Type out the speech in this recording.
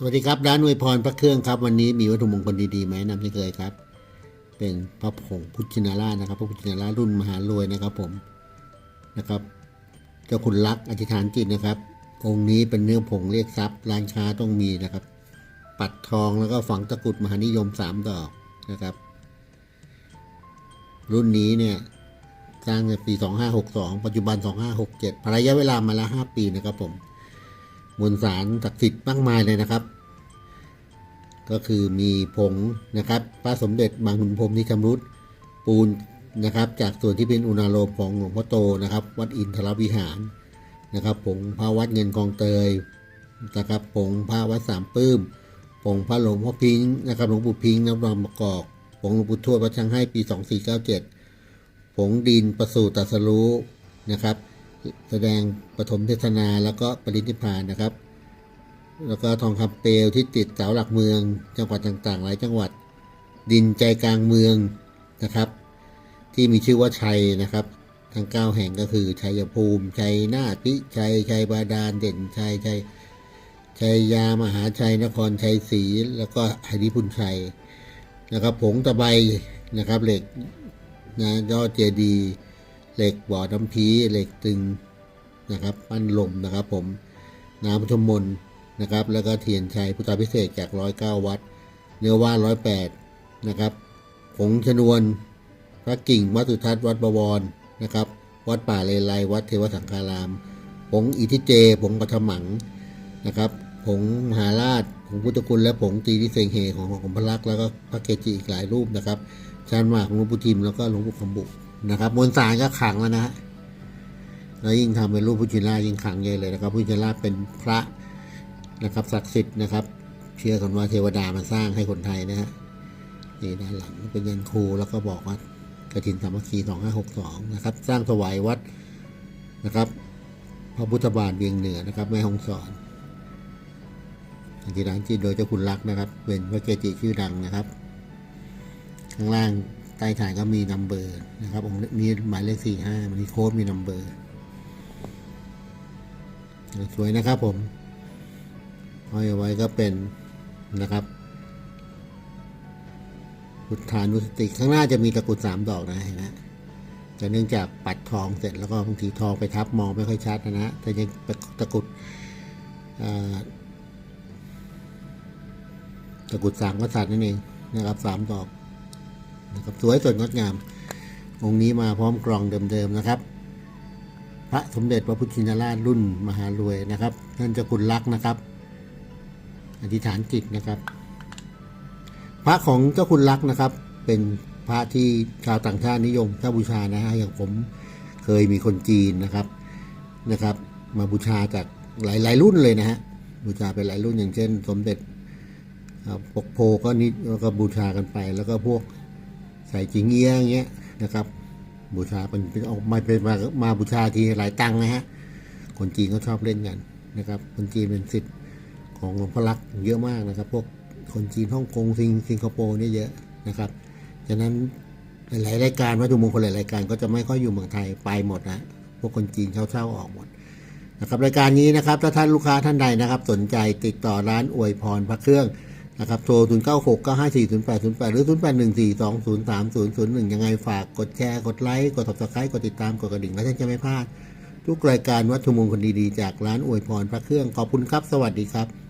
สวัสดีครับ ร้านอวยพรพระเครื่องครับ วันนี้มีวัตถุมงคลดีๆไหมนำเช่นเคยครับ เป็นพระผงพุทธชินาราชนะครับ พระพุทธชินารารุ่นมหารวยนะครับผมนะครับ เจ้าคุณลักษ์อธิษฐานจิตนะครับ องค์นี้เป็นเนื้อผงเรียกทรัพย์ร้านค้าต้องมีนะครับ ปัดทองแล้วก็ฝังตะกรุดมหานิยมสามดอกนะครับ รุ่นนี้เนี่ยสร้างในปี 2562 ปัจจุบัน 2567ระยะเวลามาแล้ว5ปีนะครับผม มวลสารศักดิ์สิทธิ์มากมายเลยนะครับ ก็คือมีผงนะครับพระสมเด็จบางขุนพรมที่ชำรุดปูนนะครับจากส่วนที่เป็นอุณาโลมของหลวงพ่อโตนะครับ วัดอินทรวิหารนะครับผงพระวัดเงินกองเตยนะครับผงพระวัดสามปื้มผงพระหลวงพ่อพิงค์นะครับหลวงปู่พิงค์น้ำรองประกอบผงหลวงปู่ทวดวัดช่างให้ปี 2497ผงดินประสูตรตัสรู้นะครับ แสดงปฐมเทศนาแล้วก็ปรินิพานนะครับ แล้วก็ทองคำเปลวที่ติดเสาหลักเมือง จังหวัดต่างๆ หลายจังหวัด ดินใจกลางเมืองนะครับ ที่มีชื่อว่าชัยนะครับ ทั้งเก้าแห่งก็คือชัยภูมิ ชัยนาทพิชัย ชัยบาดาลเด่นชัยชัยชัยยามหาชัยนครชัยศรีแล้วก็หริพุนชัยนะครับ ผงตะไบนะครับเหล็กนะยอดเจดีย์ เหล็กบ่อน้ำพีเหล็กตึงนะครับ ปั้นลมนะครับ ผมน้ำพุทธมนต์นะครับ แล้วก็เทียนชัยพุทธาพิเศษจากร้อยเก้าวัดเนื้อว่านร้อยแปดนะครับผงชนวน พระกิ่งวัดสุทัศน์วัดบวรนะครับ วัดป่าเลไลวัดเทวสังฆารามผงอิทิเจผงปฐมังนะครับผงมหาราชผงพุทธคุณและผงตีนิเซงเฮของของพระลักษ์แล้วก็พระเกจิอีกหลายรูปนะครับชานหมากของหลวงปู่ทิมแล้วก็หลวงปู่คำบุ นะครับมวลสารก็ขังแล้วนะฮะแล้วยิ่งทำเป็นรูปพุทธชินรายิ่งขังใหญ่เลยนะครับพุทธชินราเป็นพระนะครับศักดิ์สิทธิ์นะครับ เชื่อกันว่าเทวดามาสร้างให้คนไทยนะฮะนี่ด้านหลังเป็นยันครูแล้วก็บอกว่ากระถินสามัคคี2562นะครับ สร้างถวายวัดนะครับ พระพุทธบาทเวียงเหนือนะครับ แม่ฮองสอนอธิษฐานจิตโดยเจ้าคุณลักนะครับ เป็นพระเกจิชื่อดังนะครับ ข้างล่าง ใต้ฐานก็มีนัมเบอร์นะครับผมมีหมายเลขสี่ห้ามีโค้ดมีนัมเบอร์สวยนะครับผมห้อยเอาไว้ก็เป็นนะครับพุทธานุสติข้างหน้าจะมีตะกรุดสามดอกนะเห็นไหมแต่เนื่องจากปัดทองเสร็จแล้วก็บางทีทองไปทับมองไม่ค่อยชัดนะนะแต่ยังตะกรุดตะกรุดสามกษัตริย์นั่นเองนะครับสามดอก นะครับสวยสดงดงาม องค์นี้มาพร้อมกรองเดิมๆนะครับ พระสมเด็จพระพุทธชินราชรุ่นมหารวยนะครับท่านเจ้าคุณลักษ์นะครับ อธิษฐานจิตนะครับ พระของเจ้าคุณลักษ์นะครับ เป็นพระที่ชาวต่างชาตินิยมถ้าบูชานะฮะอย่างผมเคยมีคนจีนนะครับนะครับ มาบูชาจากหลาย ๆ รุ่นเลยนะฮะบูชาไปหลายรุ่นอย่างเช่น สมเด็จปกโพก็นิแล้วก็บูชากันไป แล้วก็พวก ใส่จิงเอียอย่างเงี้ยนะครับ บูชาเป็นเป็นออกมาเป็นมามาบูชาทีหลายตังค์นะฮะคนจีนก็ชอบเล่นกันนะครับ คนจีนเป็นสิทธิ์ของหลวงพ่อลักเยอะมากนะครับ พวกคนจีนฮ่องกงสิงสิงคโปร์เนี่ยเยอะนะครับฉะนั้นหลายรายการวัตถุมงคลหลายรายการก็จะไม่ค่อยอยู่เมืองไทยไปหมดนะพวกคนจีนเช่าๆออกหมดนะครับรายการนี้นะครับถ้าท่านลูกค้าท่านใดนะครับ สนใจติดต่อร้านอวยพรพระเครื่อง นะครับโทร 0 9 6 9 5 4 0 8 0 8 หรือ 0 8 1 4 2 0 3 0 0 1 ยังไงฝากกดแชร์กดไลค์ กด subscribe กดติดตาม กดกระดิ่ง แล้วท่านจะไม่พลาด ทุกรายการวัตถุมงคลดี ๆ จากร้านอวยพรพระเครื่อง ขอบคุณครับ สวัสดีครับ